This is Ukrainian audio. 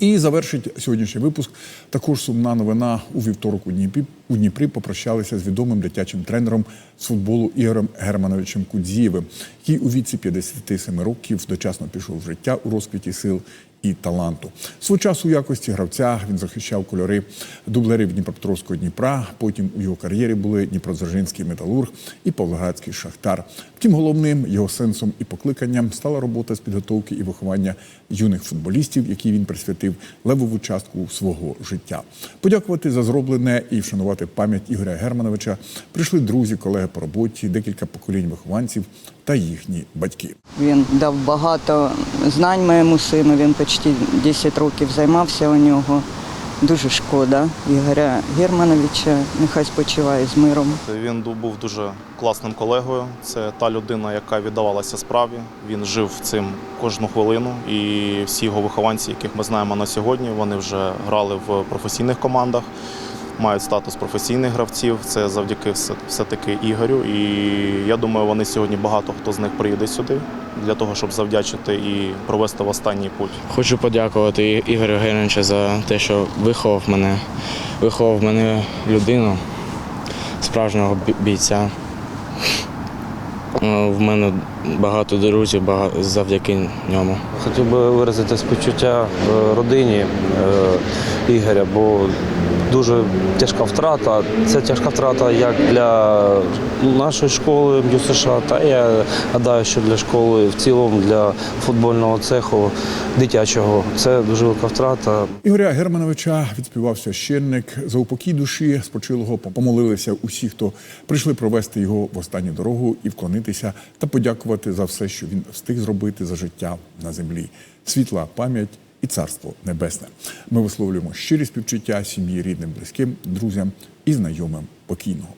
І завершить сьогоднішній випуск також сумна новина у вівторок у Дніпрі. У Дніпрі попрощалися з відомим дитячим тренером з футболу Ігорем Германовичем Кудзієвим, який у віці 57 років дочасно пішов в життя у розквіті сил і таланту. Свого часу у якості гравця він захищав кольори дублерів Дніпропетровського Дніпра. Потім у його кар'єрі були Дніпродзержинський металург і Павлоградський шахтар. Втім, головним його сенсом і покликанням стала робота з підготовки і виховання юних футболістів, які він присвятив левову частку свого життя. Подякувати за зроблене і вшанувати пам'ять Ігоря Германовича прийшли друзі, колеги по роботі, декілька поколінь вихованців та їхні батьки. Він дав багато знань моєму сину. Він почти 10 років займався у нього. Дуже шкода Ігоря Германовича. Нехай спочиває з миром. Він був дуже класним колегою. Це та людина, яка віддавалася справі. Він жив цим кожну хвилину. І всі його вихованці, яких ми знаємо на сьогодні, вони вже грали в професійних командах, мають статус професійних гравців. Це завдяки все- все-таки Ігорю. І я думаю, вони сьогодні багато хто з них приїде сюди для того, щоб завдячити і провести в останній путь. Хочу подякувати Ігорю Германовичу за те, що виховав мене, виховав мене людину, справжнього бійця. Е, В мене багато друзів завдяки ньому. Хотів би виразити співчуття е, родині е, Ігоря, бо дуже тяжка втрата. Це тяжка втрата як для нашої школи МЮСШ, та я гадаю, що для школи в цілому, для футбольного цеху дитячого. Це дуже велика втрата. Ігоря Германовича відспівав священник за упокій душі спочилого. Помолилися усі, хто прийшли провести його в останню дорогу і вклонитися та подякувати за все, що він встиг зробити за життя на землі. Світла пам'ять і царство небесне. Ми висловлюємо щирі співчуття сім'ї, рідним, близьким, друзям і знайомим покійного.